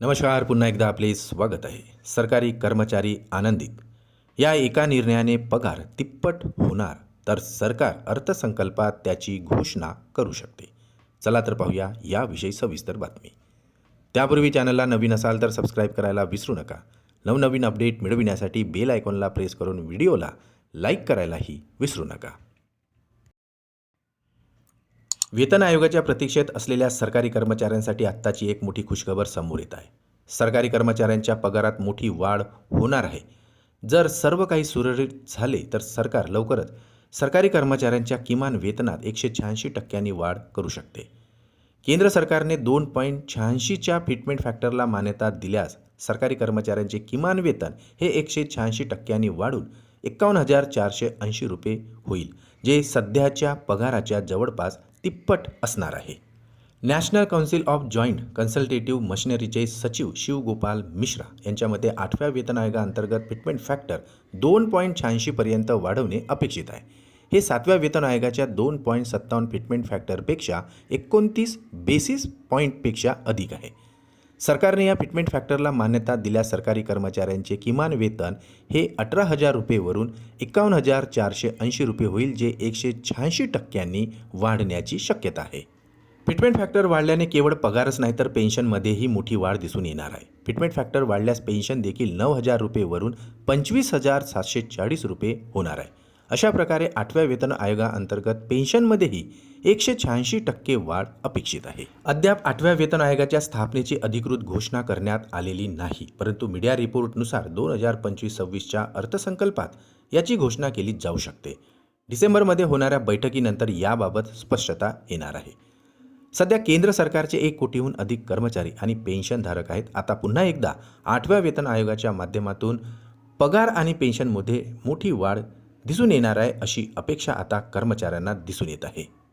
नमस्कार पुन्हा एकदा आपले स्वागत आहे. सरकारी कर्मचारी आनंदित या एका निर्णयाने पगार तिप्पट होणार तर सरकार अर्थसंकल्पात त्याची घोषणा करू शकते. चला तर पाहूया याविषयी सविस्तर बातमी. त्यापूर्वी चॅनलला नवीन असाल तर सबस्क्राईब करायला विसरू नका. नवनवीन अपडेट मिळविण्यासाठी बेल आयकॉनला प्रेस करून व्हिडिओला लाईक करायलाही विसरू नका. वेतन आयोगाच्या प्रतीक्षेत असलेल्या सरकारी कर्मचाऱ्यांसाठी आत्ताची एक मोठी खुशखबर समोर येत आहे. सरकारी कर्मचाऱ्यांच्या पगारात मोठी वाढ होणार आहे. जर सर्व काही सुरळीत झाले तर सरकार लवकरच सरकारी कर्मचाऱ्यांच्या किमान वेतनात एकशे शहाऐंशी टक्क्यांनी वाढ करू शकते. केंद्र सरकारने दोन पॉईंट शहाऐंशीच्या फिटमेंट फॅक्टरला मान्यता दिल्यास सरकारी कर्मचाऱ्यांचे किमान वेतन हे एकशे शहाऐंशी टक्क्यांनी वाढून एकावन्न हजार चारशे ऐंशी रुपये होईल जे सध्याच्या पगाराच्या जवळपास तिप्पट असणार आहे. National council of joint consultative मशिनरीचे सचिव शिवगोपाल मिश्रा यांच्या मते आठव्या वेतन आयोगाअंतर्गत फिटमेंट फॅक्टर दोन पॉईंट शहाऐंशीपर्यंत वाढवणे अपेक्षित आहे. हे सातव्या वेतन आयोगाच्या दोन पॉईंट सत्तावन्न फिटमेंट फॅक्टरपेक्षा एकोणतीस बेसिस पॉईंटपेक्षा अधिक आहे. सरकारने या फिटमेंट फॅक्टरला मान्यता दिल्यास सरकारी कर्मचाऱ्यांचे किमान वेतन हे अठरा हजार रुपयेवरून एकावन्न हजार चारशे ऐंशी रुपये होईल जे एकशे शहाऐंशी टक्क्यांनी वाढण्याची शक्यता आहे. फिटमेंट फॅक्टर वाढल्याने केवळ पगारच नाही तर पेन्शनमध्येही मोठी वाढ दिसून येणार आहे. फिटमेंट फॅक्टर वाढल्यास पेन्शन देखील नऊ हजार रुपयेवरून पंचवीस हजार सातशे चाळीस रुपये होणार आहे. अशा प्रकारे आठव्या वेतन आयोगाअंतर्गत पेन्शनमध्येही एकशे शहाऐंशी टक्के वाढ अपेक्षित आहे. अद्याप आठव्या वेतन आयोगाच्या स्थापनेची अधिकृत घोषणा करण्यात आलेली नाही परंतु मीडिया रिपोर्टनुसार दोन हजार पंचवीस सव्वीसच्या अर्थसंकल्पात याची घोषणा केली जाऊ शकते. डिसेंबरमध्ये होणाऱ्या बैठकीनंतर याबाबत स्पष्टता येणार आहे. सध्या केंद्र सरकारचे एक कोटीहून अधिक कर्मचारी आणि पेन्शनधारक आहेत. आता पुन्हा एकदा आठव्या वेतन आयोगाच्या माध्यमातून पगार आणि पेन्शनमध्ये मोठी वाढ दिसून येणार आहे अशी अपेक्षा आता कर्मचाऱ्यांना दिसून येत आहे.